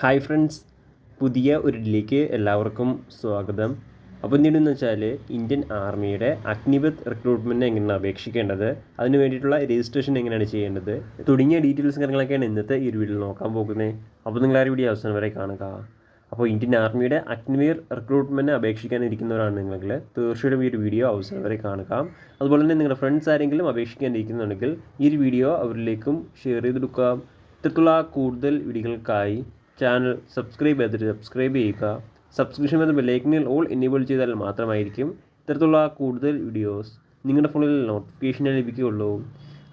Hi friends പുതിയ ഒരു ഇതിലേക്ക് എല്ലാവർക്കും സ്വാഗതം. അപ്പോൾ എന്തിനെന്ന് വെച്ചാൽ ഇന്ത്യൻ ആർമിയുടെ അഗ്നിപത് റിക്രൂട്ട്മെന്റിന് എങ്ങനെയാണ് അപേക്ഷിക്കേണ്ടത്? അതിന് വേണ്ടിയിട്ടുള്ള രജിസ്ട്രേഷൻ എങ്ങനെയാണ് ചെയ്യേണ്ടത്? തുടങ്ങിയ ഡീറ്റെയിൽസും കാര്യങ്ങളൊക്കെയാണ് ഇന്നത്തെ ഈ ഒരു വീഡിയോയിൽ നോക്കാൻ പോകുന്നത്. അപ്പോൾ നിങ്ങൾ ആ വീഡിയോ അവസാനം വരെ കാണുക. അപ്പോൾ ഇന്ത്യൻ ആർമിയുടെ അഗ്നിവീർ റിക്രൂട്ട്മെന്റ് അപേക്ഷിക്കാനിരിക്കുന്നവരാണ് നിങ്ങൾക്ക് തീർച്ചയായിട്ടും ഈ ഒരു വീഡിയോ അവസാനം വരെ കാണുക. അതുപോലെ തന്നെ നിങ്ങളുടെ ഫ്രണ്ട്സ് ആരെങ്കിലും അപേക്ഷിക്കാനിരിക്കുന്നുണ്ടെങ്കിൽ ഈ ഒരു വീഡിയോ അവരിലേക്കും ഷെയർ ചെയ്ത് കൊടുക്കുക ഇത്തരത്തിലുള്ള കൂടുതൽ വീഡിയോകൾക്കായി ചാനൽ സബ്സ്ക്രൈബ് ചെയ്തിട്ട് സബ്സ്ക്രൈബ് ചെയ്യുക. സബ്സ്ക്രിപ്ഷൻ എന്ന ബെല്ലൈക്കനിൽ ഓൾ എനേബിൾ ചെയ്താൽ മാത്രമായിരിക്കും ഇത്തരത്തിലുള്ള കൂടുതൽ വീഡിയോസ് നിങ്ങളുടെ ഫോണിൽ നോട്ടിഫിക്കേഷൻ ലഭിക്കുകയുള്ളൂ.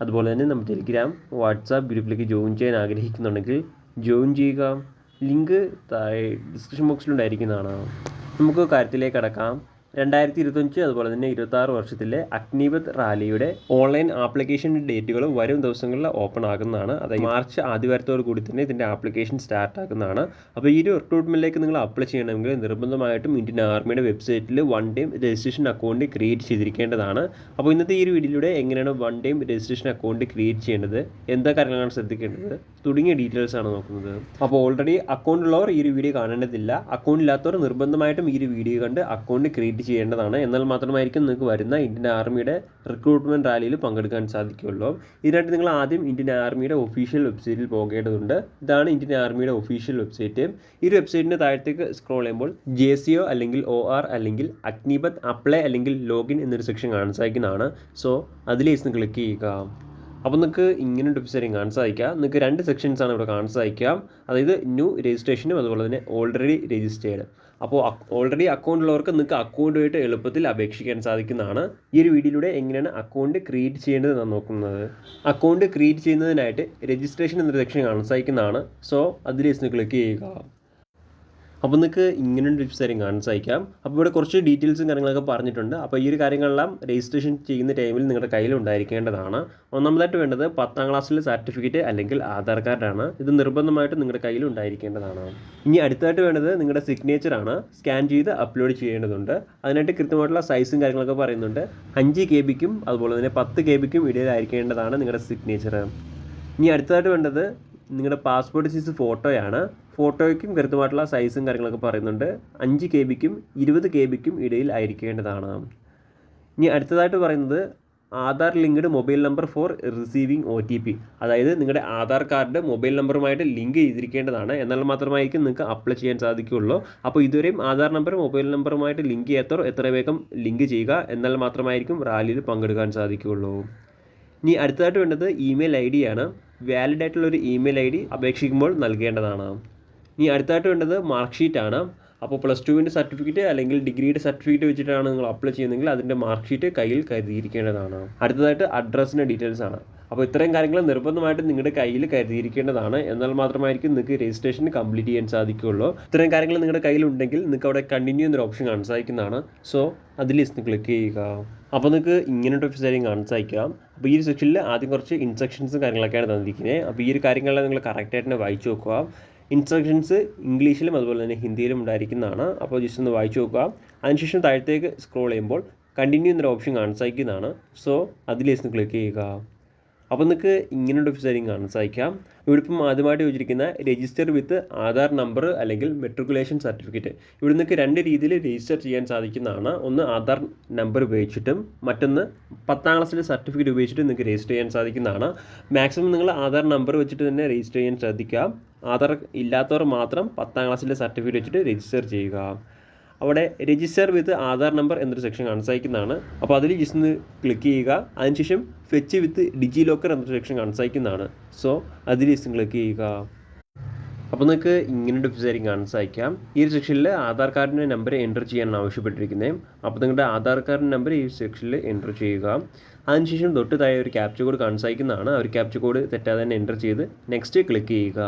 അതുപോലെ തന്നെ നമ്മുടെ ടെലിഗ്രാം വാട്സാപ്പ് ഗ്രൂപ്പിലേക്ക് ജോയിൻ ചെയ്യാൻ ആഗ്രഹിക്കുന്നുണ്ടെങ്കിൽ ജോയിൻ ചെയ്യുക. ലിങ്ക് താഴെ ഡിസ്ക്രിപ്ഷൻ ബോക്സിലുണ്ടായിരിക്കുന്നതാണ് നമുക്ക് കാര്യത്തിലേക്ക് കടക്കാം. രണ്ടായിരത്തി ഇരുപത്തഞ്ച് അതുപോലെ തന്നെ ഇരുപത്തി ആറ് വർഷത്തിലെ അഗ്നിപത് റാലിയുടെ ഓൺലൈൻ ആപ്ലിക്കേഷൻ ഡേറ്റുകൾ വരും ദിവസങ്ങളിൽ ഓപ്പൺ ആകുന്നതാണ്. അതായത് മാർച്ച് ആദ്യവാരത്തോടു കൂടി തന്നെ ഇതിന്റെ ആപ്ലിക്കേഷൻ സ്റ്റാർട്ട് ആകുന്നതാണ്. അപ്പോൾ ഈ ഒരു റിക്രൂട്ട്മെന്റിലേക്ക് നിങ്ങൾ അപ്ലൈ ചെയ്യണമെങ്കിൽ നിർബന്ധമായിട്ടും ഇന്ത്യൻ ആർമിയുടെ വെബ്സൈറ്റിൽ one time registration account create ചെയ്തിരിക്കേണ്ടതാണ്. അപ്പോൾ ഇന്നത്തെ ഈ ഒരു വീഡിയോയിലൂടെ എങ്ങനെയാണ് one time registration account create ചെയ്യേണ്ടത്? എന്താ കാര്യങ്ങളാണ് ശ്രദ്ധിക്കേണ്ടത്? തുടങ്ങിയ ഡീറ്റെയിൽസ് ആണ് നോക്കുന്നത്. അപ്പോൾ ഓൾറെഡി അക്കൗണ്ട് ഉള്ളവർ ഈ ഒരു വീഡിയോ കാണേണ്ടതില്ല. അക്കൗണ്ട് ഇല്ലാത്തവർ നിർബന്ധമായിട്ടും ഈ ഒരു വീഡിയോ കണ്ട് അക്കൗണ്ട് ക്രിയേറ്റ് ചെയ്യേണ്ടതാണ്. എന്നാൽ മാത്രമായിരിക്കും നിങ്ങൾക്ക് വരുന്ന ഇന്ത്യൻ ആർമിയുടെ റിക്രൂട്ട്മെന്റ് റാലിയിൽ പങ്കെടുക്കാൻ സാധിക്കുകയുള്ളൂ. ഇതിനായിട്ട് നിങ്ങൾ ആദ്യം ഇന്ത്യൻ ആർമിയുടെ ഒഫീഷ്യൽ വെബ്സൈറ്റിൽ പോകേണ്ടതുണ്ട്. ഇതാണ് ഇന്ത്യൻ ആർമിയുടെ ഒഫീഷ്യൽ വെബ്സൈറ്റ് ഈ ഒരു താഴത്തേക്ക് സ്ക്രോൾ ചെയ്യുമ്പോൾ ജെ സി ഒ അല്ലെങ്കിൽ ഒ ആർ അല്ലെങ്കിൽ അഗ്നിപത് അപ്ലൈ അല്ലെങ്കിൽ ലോഗിൻ എന്നൊരു സെക്ഷൻ കാണാൻ സാധിക്കുന്നതാണ്. സോ അതിലേക്ക് ക്ലിക്ക് ചെയ്യുക. അപ്പോൾ നിങ്ങൾക്ക് ഇങ്ങനെ ഒരു വെബ്സൈറ്റ് കാണാൻ സാധിക്കുക. നിങ്ങൾക്ക് രണ്ട് സെക്ഷൻസ് ആണ് ഇവിടെ കാണാൻ സാധിക്കുക. അതായത് ന്യൂ രജിസ്ട്രേഷനും അതുപോലെ തന്നെ ഓൾറെഡി രജിസ്റ്റേർഡ് അപ്പോൾ ഓൾറെഡി അക്കൗണ്ട് ഉള്ളവർക്ക് നിങ്ങൾക്ക് അക്കൗണ്ടുമായിട്ട് എളുപ്പത്തിൽ അപേക്ഷിക്കാൻ സാധിക്കുന്നതാണ്. ഈ ഒരു വീഡിയോയിലൂടെ എങ്ങനെയാണ് അക്കൗണ്ട് ക്രിയേറ്റ് ചെയ്യേണ്ടത് എന്നാണ് നോക്കുന്നത്. അക്കൗണ്ട് ക്രിയേറ്റ് ചെയ്യുന്നതിനായിട്ട് രജിസ്ട്രേഷൻ എന്നൊരു സെക്ഷൻ കാണാൻ സാധിക്കുന്നതാണ് സോ അതിലേക്ക് ക്ലിക്ക് ചെയ്യുക. അപ്പോൾ നിങ്ങൾക്ക് ഒരു തരും കാണാൻ സഹായിക്കാം അപ്പോൾ ഇവിടെ കുറച്ച് ഡീറ്റെയിൽസും കാര്യങ്ങളൊക്കെ പറഞ്ഞിട്ടുണ്ട്. അപ്പോൾ ഈ ഒരു കാര്യങ്ങളെല്ലാം രജിസ്ട്രേഷൻ ചെയ്യുന്ന ടൈമിൽ നിങ്ങളുടെ കയ്യിൽ ഉണ്ടായിരിക്കേണ്ടതാണ്. ഒന്നാമതായിട്ട് വേണ്ടത് പത്താം ക്ലാസ്സിലെ സർട്ടിഫിക്കറ്റ് അല്ലെങ്കിൽ ആധാർ കാർഡാണ് ഇത് നിർബന്ധമായിട്ട് നിങ്ങളുടെ കയ്യിൽ ഉണ്ടായിരിക്കേണ്ടതാണ്. ഇനി അടുത്തായിട്ട് വേണ്ടത് നിങ്ങളുടെ സിഗ്നേച്ചറാണ് സ്കാൻ ചെയ്ത് അപ്ലോഡ് ചെയ്യേണ്ടതുണ്ട്. അതിനായിട്ട് കൃത്യമായിട്ടുള്ള സൈസും കാര്യങ്ങളൊക്കെ പറയുന്നുണ്ട്. അഞ്ച് കെ ബിക്കും അതുപോലെ തന്നെ പത്ത് കെ ബിക്കും ഇടയിലായിരിക്കേണ്ടതാണ് നിങ്ങളുടെ സിഗ്നേച്ചർ ഇനി അടുത്തതായിട്ട് വേണ്ടത് നിങ്ങളുടെ പാസ്പോർട്ട് സൈസ് ഫോട്ടോയാണ്. ഫോട്ടോയ്ക്കും കൃത്യമായിട്ടുള്ള സൈസും കാര്യങ്ങളൊക്കെ പറയുന്നുണ്ട്. അഞ്ച് കെ ബിക്കും ഇരുപത് കെ ബിക്കും ഇടയിൽ ആയിരിക്കേണ്ടതാണ്. ഇനി അടുത്തതായിട്ട് പറയുന്നത് Aadhaar linked mobile number for receiving O T P. അതായത് നിങ്ങളുടെ ആധാർ കാർഡ് മൊബൈൽ നമ്പറുമായിട്ട് ലിങ്ക് ചെയ്തിരിക്കേണ്ടതാണ്. എന്നാൽ മാത്രമായിരിക്കും നിങ്ങൾക്ക് അപ്ലൈ ചെയ്യാൻ സാധിക്കുകയുള്ളൂ. അപ്പോൾ ഇതുവരെയും ആധാർ നമ്പറും മൊബൈൽ നമ്പറുമായിട്ട് ലിങ്ക് ചെയ്യാത്തവർ എത്ര വേഗം ലിങ്ക് ചെയ്യുക? എന്നാൽ മാത്രമായിരിക്കും റാലിയിൽ പങ്കെടുക്കാൻ സാധിക്കുകയുള്ളൂ. ഇനി അടുത്തതായിട്ട് വേണ്ടത് ഇമെയിൽ ഐ ഡിയാണ് വാലിഡ് ആയിട്ടുള്ള ഒരു ഇമെയിൽ ഐ ഡി അപേക്ഷിക്കുമ്പോൾ നൽകേണ്ടതാണ്. ഇനി അടുത്തായിട്ട് വേണ്ടത് മാർക്ക് ഷീറ്റാണ് അപ്പോൾ പ്ലസ് ടുവിന്റെ സർട്ടിഫിക്കറ്റ് അല്ലെങ്കിൽ ഡിഗ്രിയുടെ സർട്ടിഫിക്കറ്റ് വെച്ചിട്ടാണ് നിങ്ങൾ അപ്ലൈ ചെയ്യുന്നതെങ്കിൽ അതിന്റെ മാർക്ക് ഷീറ്റ് കയ്യിൽ കരുതിയിരിക്കേണ്ടതാണ്. അടുത്തതായിട്ട് അഡ്രസ്സിന്റെ ഡീറ്റെയിൽസ് ആണ്. അപ്പോൾ ഇത്രയും കാര്യങ്ങൾ നിർബന്ധമായിട്ടും നിങ്ങളുടെ കയ്യിൽ കരുതിയിരിക്കേണ്ടതാണ്. എന്നാൽ മാത്രമായിരിക്കും നിങ്ങൾക്ക് രജിസ്ട്രേഷൻ കംപ്ലീറ്റ് ചെയ്യാൻ സാധിക്കുകയുള്ളൂ. ഇത്രയും കാര്യങ്ങൾ നിങ്ങളുടെ കയ്യിലുണ്ടെങ്കിൽ നിങ്ങൾക്ക് അവിടെ കണ്ടിന്യൂ എന്നൊരു ഓപ്ഷൻ കാണാൻ സാധിക്കുന്നതാണ് സോ അതിൽ ക്ലിക്ക് ചെയ്യുക. അപ്പോൾ നിങ്ങൾക്ക് ഇങ്ങനെ ഒരു വെബ്സൈറ്റും കാണാൻ സാധിക്കാം അപ്പോൾ ഈ ഒരു സെക്ഷനിൽ ആദ്യം കുറച്ച് ഇൻസ്ട്രക്ഷൻസും കാര്യങ്ങളൊക്കെയാണ് തന്നിരിക്കുന്നത്. അപ്പോൾ ഈ ഒരു കാര്യങ്ങളെല്ലാം നിങ്ങൾ കറക്റ്റായിട്ട് തന്നെ വായിച്ചു നോക്കുക. ഇൻസ്ട്രക്ഷൻസ് ഇംഗ്ലീഷിലും അതുപോലെ തന്നെ ഹിന്ദിയിലും ഉണ്ടായിരിക്കുന്നതാണ്. അപ്പോൾ ജസ്റ്റ് ഒന്ന് വായിച്ചു നോക്കുക. അതിനുശേഷം താഴത്തേക്ക് സ്ക്രോൾ ചെയ്യുമ്പോൾ കണ്ടിന്യൂ എന്നൊരു ഓപ്ഷൻ കാണിച്ചയക്കുന്നതാണ്. സോ സോ അതിലേക്ക് ക്ലിക്ക് ചെയ്യുക. അപ്പോൾ നിങ്ങൾക്ക് ഇങ്ങനെയുള്ള വെബ്സൈറ്റും കാണാൻ സാധിക്കാം ഇവിടിപ്പം ആദ്യമായിട്ട് ചോദിച്ചിരിക്കുന്ന രജിസ്റ്റർ വിത്ത് ആധാർ നമ്പർ അല്ലെങ്കിൽ മെട്രിക്കുലേഷൻ സർട്ടിഫിക്കറ്റ് ഇവിടെ നിങ്ങൾക്ക് രണ്ട് രീതിയിൽ രജിസ്റ്റർ ചെയ്യാൻ സാധിക്കുന്നതാണ്. ഒന്ന് ആധാർ നമ്പർ ഉപയോഗിച്ചിട്ടും മറ്റൊന്ന് പത്താം ക്ലാസ്സിലെ സർട്ടിഫിക്കറ്റ് ഉപയോഗിച്ചിട്ട് നിങ്ങൾക്ക് രജിസ്റ്റർ ചെയ്യാൻ സാധിക്കുന്നതാണ്. മാക്സിമം നിങ്ങൾ ആധാർ നമ്പർ വെച്ചിട്ട് തന്നെ രജിസ്റ്റർ ചെയ്യാൻ ശ്രദ്ധിക്കുക. ആധാർ ഇല്ലാത്തവർ മാത്രം പത്താം ക്ലാസ്സിലെ സർട്ടിഫിക്കറ്റ് വെച്ചിട്ട് രജിസ്റ്റർ ചെയ്യുക. അവിടെ രജിസ്റ്റർ വിത്ത് ആധാർ നമ്പർ എന്നൊരു സെക്ഷൻ കാണാൻ അപ്പോൾ അതിൽ ജസ്റ്റ് ഒന്ന് ക്ലിക്ക് ചെയ്യുക. അതിനുശേഷം ഫെച്ച് വിത്ത് ഡിജി ലോക്കർ എന്നൊരു സെക്ഷൻ കാണാൻ സോ അതിൽ ജസ്റ്റ് ക്ലിക്ക് ചെയ്യുക. അപ്പോൾ നിങ്ങൾക്ക് ഇങ്ങനെ ഒരു വെബ്സൈറ്റ് കാണാൻ ഈ ഒരു സെക്ഷനിൽ ആധാർ കാർഡിന്റെ നമ്പർ എന്റർ ചെയ്യാനാണ് ആവശ്യപ്പെട്ടിരിക്കുന്നത് അപ്പോൾ നിങ്ങളുടെ ആധാർ കാർഡിന്റെ നമ്പർ ഈ സെക്ഷനിൽ എന്റർ ചെയ്യുക. അതിനുശേഷം തൊട്ട് താഴെ ഒരു ക്യാപ്ചർ കോഡ് കാണാൻ ആ ഒരു ക്യാപ്ചർ കോഡ് തെറ്റാതെ തന്നെ എന്റർ ചെയ്ത് നെക്സ്റ്റ് ക്ലിക്ക് ചെയ്യുക.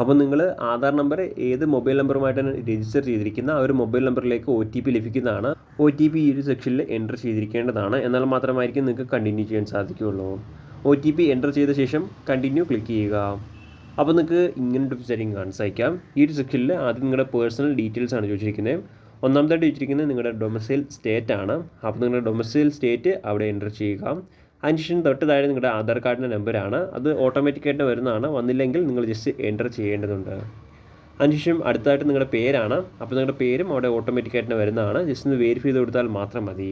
അപ്പോൾ നിങ്ങൾ ആധാർ നമ്പർ ഏത് മൊബൈൽ നമ്പറുമായിട്ടാണ് രജിസ്റ്റർ ചെയ്തിരിക്കുന്ന ആ ഒരു മൊബൈൽ നമ്പറിലേക്ക് ഒ ടി പി ലഭിക്കുന്നതാണ്. ഒ ടി പി ഈ ഒരു സെക്ഷനിൽ എന്റർ ചെയ്തിരിക്കേണ്ടതാണ്. എന്നാൽ മാത്രമായിരിക്കും നിങ്ങൾക്ക് കണ്ടിന്യൂ ചെയ്യാൻ സാധിക്കുകയുള്ളൂ. ഒ ടി പി എന്റർ ചെയ്ത ശേഷം കണ്ടിന്യൂ ക്ലിക്ക് ചെയ്യുക. അപ്പോൾ നിങ്ങൾക്ക് ഇങ്ങനൊരു സെറ്റിംഗ് കാണാൻ സാധിക്കാം ഈ ഒരു സെക്ഷനിൽ ആദ്യം നിങ്ങളുടെ പേഴ്സണൽ ഡീറ്റെയിൽസ് ആണ് ചോദിച്ചിരിക്കുന്നത്. ഒന്നാമതായിട്ട് ചോദിച്ചിരിക്കുന്നത് നിങ്ങളുടെ ഡൊമസൈൽ സ്റ്റേറ്റ് ആണ്. അപ്പോൾ നിങ്ങളുടെ ഡൊമസൈൽ സ്റ്റേറ്റ് അവിടെ എന്റർ ചെയ്യുക. അതിനുശേഷം തൊട്ട് താഴെ നിങ്ങളുടെ ആധാർ കാർഡിന്റെ നമ്പറാണ്. അത് ഓട്ടോമാറ്റിക്കായിട്ട് വരുന്നതാണ്. വന്നില്ലെങ്കിൽ നിങ്ങൾ ജസ്റ്റ് എന്റർ ചെയ്യേണ്ടതുണ്ട്. അതിനുശേഷം അടുത്തതായിട്ട് നിങ്ങളുടെ പേരാണ്. അപ്പോൾ നിങ്ങളുടെ പേരും അവിടെ ഓട്ടോമാറ്റിക്കായിട്ട് വരുന്നതാണ്. ജസ്റ്റ് ഒന്ന് വെരിഫൈ ചെയ്ത് കൊടുത്താൽ മാത്രം മതി.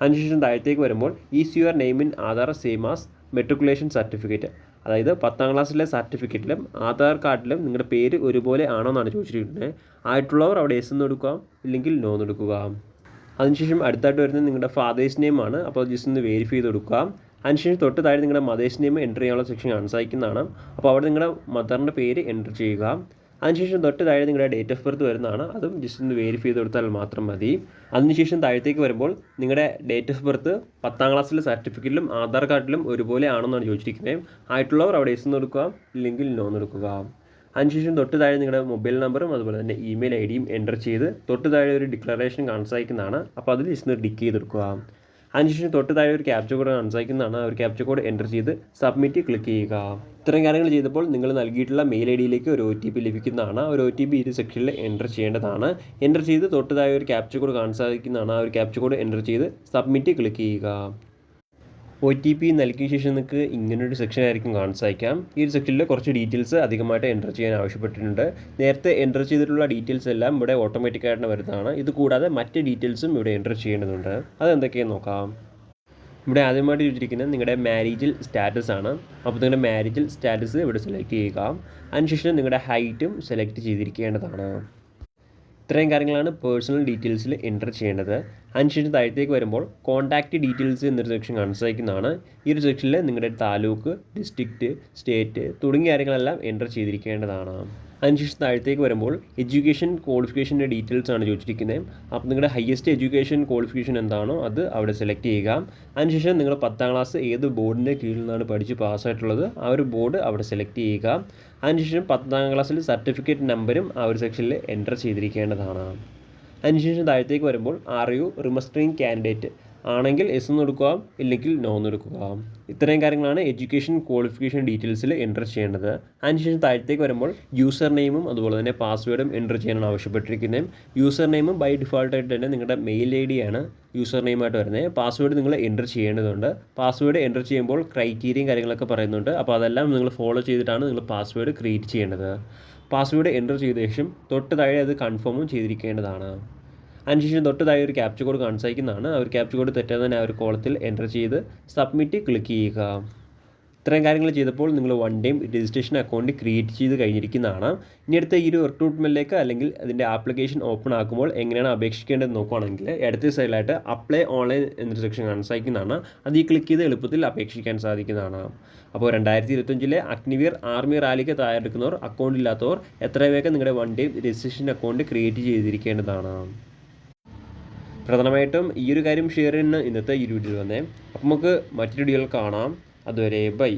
അതിനുശേഷം താഴത്തേക്ക് വരുമ്പോൾ is your name in Aadhaar same as matriculation certificate അതായത് പത്താം ക്ലാസ്സിലെ സർട്ടിഫിക്കറ്റിലും ആധാർ കാർഡിലും നിങ്ങളുടെ പേര് ഒരുപോലെ ആണോ എന്നാണ് ചോദിച്ചിരിക്കുന്നത്. ആയിട്ടുള്ളവർ അവിടെ എസ് എന്ന് കൊടുക്കുക ഇല്ലെങ്കിൽ നോ എന്ന് കൊടുക്കുക അതിനുശേഷം അടുത്തായിട്ട് വരുന്നത് നിങ്ങളുടെ ഫാദേഴ്സ് നെയിം ആണ്. അപ്പോൾ ജസ്റ്റ് ഒന്ന് വെരിഫൈ ചെയ്ത് കൊടുക്കുക. അതിനുശേഷം തൊട്ട് താഴെ നിങ്ങളുടെ മദേഴ്സ് നെയിം എന്റർ ചെയ്യാനുള്ള സെക്ഷൻ കാണിക്കുന്നതാണ് അപ്പോൾ അവിടെ നിങ്ങളുടെ മദറിന്റെ പേര് എന്റർ ചെയ്യുക. അതിനുശേഷം തൊട്ട് താഴെ നിങ്ങളുടെ ഡേറ്റ് ഓഫ് ബർത്ത് വരുന്നതാണ്. അതും ജസ്റ്റ് ഒന്ന് വെരിഫൈ ചെയ്ത് കൊടുത്താൽ മാത്രം മതി. അതിനുശേഷം താഴത്തേക്ക് വരുമ്പോൾ നിങ്ങളുടെ ഡേറ്റ് ഓഫ് ബർത്ത് പത്താം ക്ലാസ്സിലെ സർട്ടിഫിക്കറ്റിലും ആധാർ കാർഡിലും ഒരുപോലെ ആണെന്നാണ് ചോദിച്ചിരിക്കുന്നത്. ആയിട്ടുള്ളവർ അവിടെ എസ് എന്ന് കൊടുക്കുക. ഇല്ലെങ്കിൽ നോ എന്ന് കൊടുക്കുക. അതിനുശേഷം തൊട്ട് താഴെ നിങ്ങളുടെ മൊബൈൽ നമ്പറും അതുപോലെ തന്നെ ഇമെയിൽ ഐ ഡിയും എന്റർ ചെയ്ത് തൊട്ട് താഴെ ഒരു ഡിക്ലറേഷൻ കാണിച്ചയക്കുന്നതാണ് അപ്പോൾ അതിൽ ജസ്റ്റ് ടിക്ക് ചെയ്തെടുക്കുക. അതിനുശേഷം തൊട്ട് താഴെ ഒരു ക്യാപ്ചർ കോഡ് കാണിച്ചയക്കുന്നതാണ് ആ ഒരു ക്യാപ്ചർ കോഡ് എന്റർ ചെയ്ത് സബ്മിറ്റ് ക്ലിക്ക് ചെയ്യുക. ഇത്തരം കാര്യങ്ങൾ ചെയ്തപ്പോൾ നിങ്ങൾ നൽകിയിട്ടുള്ള മെയിൽ ഐ ഡിയിലേക്ക് ഒരു ഒ ടി പി ലഭിക്കുന്നതാണ്. ഒരു ഒ ടി പി ഇത് സെക്ഷനിൽ എന്റർ ചെയ്യേണ്ടതാണ്. എന്റർ ചെയ്ത് തൊട്ട് താഴെ ഒരു ക്യാപ്ചർ കോഡ് കാണിച്ചയക്കുന്നതാണ് ആ ഒരു ക്യാപ്ചർ കോഡ് എന്റർ ചെയ്ത് സബ്മിറ്റ് ക്ലിക്ക് ചെയ്യുക. ഒ ടി പി നൽകിയ ശേഷം നിങ്ങൾക്ക് ഇങ്ങനൊരു സെക്ഷൻ ആയിരിക്കും കാണിച്ചയക്കാം. ഈ ഒരു സെക്ഷനിൽ കുറച്ച് ഡീറ്റെയിൽസ് അധികമായിട്ട് എന്റർ ചെയ്യാൻ ആവശ്യപ്പെട്ടിട്ടുണ്ട്. നേരത്തെ എന്റർ ചെയ്തിട്ടുള്ള ഡീറ്റെയിൽസ് എല്ലാം ഇവിടെ ഓട്ടോമാറ്റിക്കായിട്ട് വരുന്നതാണ്. ഇത് കൂടാതെ മറ്റ് ഡീറ്റെയിൽസും ഇവിടെ എന്റർ ചെയ്യേണ്ടതുണ്ട്. അതെന്തൊക്കെയെന്ന് നോക്കാം. ഇവിടെ ആദ്യമായിട്ട് ചോദിച്ചിരിക്കുന്നത് നിങ്ങളുടെ മാരേജിൽ സ്റ്റാറ്റസ് ആണ്. അപ്പോൾ നിങ്ങളുടെ മാരേജിൽ സ്റ്റാറ്റസ് ഇവിടെ സെലക്ട് ചെയ്യുക. അതിനുശേഷം നിങ്ങളുടെ ഹൈറ്റും സെലക്ട് ചെയ്തിരിക്കേണ്ടതാണ്. ഇത്രയും കാര്യങ്ങളാണ് പേഴ്സണൽ ഡീറ്റെയിൽസിൽ എന്റർ ചെയ്യേണ്ടത്. അതിനുശേഷം താഴത്തേക്ക് വരുമ്പോൾ കോൺടാക്റ്റ് ഡീറ്റെയിൽസ് എന്നൊരു സെക്ഷൻ കാണിച്ചിരിക്കുന്നതാണ് ഈ ഒരു സെക്ഷനിൽ നിങ്ങളുടെ താലൂക്ക് ഡിസ്ട്രിക്റ്റ് സ്റ്റേറ്റ് തുടങ്ങിയ കാര്യങ്ങളെല്ലാം എന്റർ ചെയ്തിരിക്കേണ്ടതാണ്. അതിനുശേഷം താഴത്തേക്ക് വരുമ്പോൾ എഡ്യൂക്കേഷൻ ക്വാളിഫിക്കേഷന്റെ ഡീറ്റെയിൽസ് ആണ് ചോദിച്ചിരിക്കുന്നത് അപ്പോൾ നിങ്ങളുടെ ഹയസ്റ്റ് എഡ്യൂക്കേഷൻ ക്വാളിഫിക്കേഷൻ എന്താണോ അത് അവിടെ സെലക്ട് ചെയ്യുക. അതിനുശേഷം നിങ്ങൾ പത്താം ക്ലാസ് ഏത് ബോർഡിന്റെ കീഴിൽ നിന്നാണ് പഠിച്ച് പാസ്സായിട്ടുള്ളത് ആ ഒരു ബോർഡ് അവിടെ സെലക്ട് ചെയ്യുക. അതിനുശേഷം പത്താം ക്ലാസ്സിൽ സർട്ടിഫിക്കറ്റ് നമ്പരും ആ ഒരു സെക്ഷനിൽ എന്റർ ചെയ്തിരിക്കേണ്ടതാണ്. അതിനുശേഷം താഴത്തേക്ക് വരുമ്പോൾ ആർ യു റിമസ്റ്ററിങ് കാൻഡിഡേറ്റ് ആണെങ്കിൽ എസ് എന്ന് കൊടുക്കുക ഇല്ലെങ്കിൽ നോ എന്ന് കൊടുക്കുക ഇത്രയും കാര്യങ്ങളാണ് എഡ്യൂക്കേഷൻ ക്വാളിഫിക്കേഷൻ ഡീറ്റെയിൽസിൽ എന്റർ ചെയ്യേണ്ടത്. അതിനുശേഷം താഴത്തേക്ക് വരുമ്പോൾ യൂസർ നെയിമും അതുപോലെ തന്നെ പാസ്വേഡും എന്റർ ചെയ്യാനാണ് ആവശ്യപ്പെട്ടിരിക്കുന്നത്. യൂസർ നെയിമും ബൈ ഡിഫോൾട്ടായിട്ട് തന്നെ നിങ്ങളുടെ മെയിൽ ഐ ആണ് യൂസർ നെയിമായിട്ട് വരുന്നത്. പാസ്വേഡ് നിങ്ങൾ എന്റർ ചെയ്യേണ്ടതുണ്ട്. പാസ്വേഡ് എന്റർ ചെയ്യുമ്പോൾ ക്രൈറ്റീരിയയും കാര്യങ്ങളൊക്കെ പറയുന്നുണ്ട്. അപ്പോൾ അതെല്ലാം നിങ്ങൾ ഫോളോ ചെയ്തിട്ടാണ് നിങ്ങൾ പാസ്വേഡ് ക്രിയേറ്റ് ചെയ്യേണ്ടത്. പാസ്വേഡ് എന്റർ ചെയ്ത ശേഷം തൊട്ട് താഴെ അത് കൺഫേമും ചെയ്തിരിക്കേണ്ടതാണ്. അതിനുശേഷം തൊട്ട് താഴെ ഒരു ക്യാപ്ചർ കോഡ് കാണിച്ചയക്കുന്നതാണ്. ആ ഒരു ക്യാപ്ചർ കോഡ് തെറ്റാതെ തന്നെ ആ ഒരു കോളത്തിൽ എന്റർ ചെയ്ത് സബ്മിറ്റ് ക്ലിക്ക് ചെയ്യുക. ഇത്രയും കാര്യങ്ങൾ ചെയ്തപ്പോൾ നിങ്ങൾ one time registration account create ചെയ്ത് കഴിഞ്ഞിരിക്കുന്നതാണ്. ഇനി അടുത്ത ഈ ഒരു റിക്രൂട്ട്മെന്റിലേക്ക് അല്ലെങ്കിൽ അതിന്റെ ആപ്ലിക്കേഷൻ ഓപ്പൺ ആക്കുമ്പോൾ എങ്ങനെയാണ് അപേക്ഷിക്കേണ്ടത് നോക്കുകയാണെങ്കിൽ അടുത്ത സൈഡിലായിട്ട് അപ്ലൈ ഓൺലൈൻ എന്നൊരു സെക്ഷൻ കാണിച്ചയക്കുന്നതാണ്. അത് ഈ ക്ലിക്ക് ചെയ്ത് എളുപ്പത്തിൽ അപേക്ഷിക്കാൻ സാധിക്കുന്നതാണ്. അപ്പോൾ രണ്ടായിരത്തി ഇരുപത്തഞ്ചിലെ അഗ്നിവീർ ആർമി റാലിക്ക് തയ്യാറെടുക്കുന്നവർ അക്കൗണ്ട് ഇല്ലാത്തവർ എത്ര വേഗം നിങ്ങളുടെ one time registration account create ചെയ്തിരിക്കേണ്ടതാണ്. പ്രധാനമായിട്ടും ഈ ഒരു കാര്യം ഷെയർ ചെയ്യുന്ന ഇന്നത്തെ ഈ വീഡിയോ വന്നേ അപ്പം നമുക്ക് മറ്റൊരു വീഡിയോയിൽ കാണാം. അതുവരെ ബൈ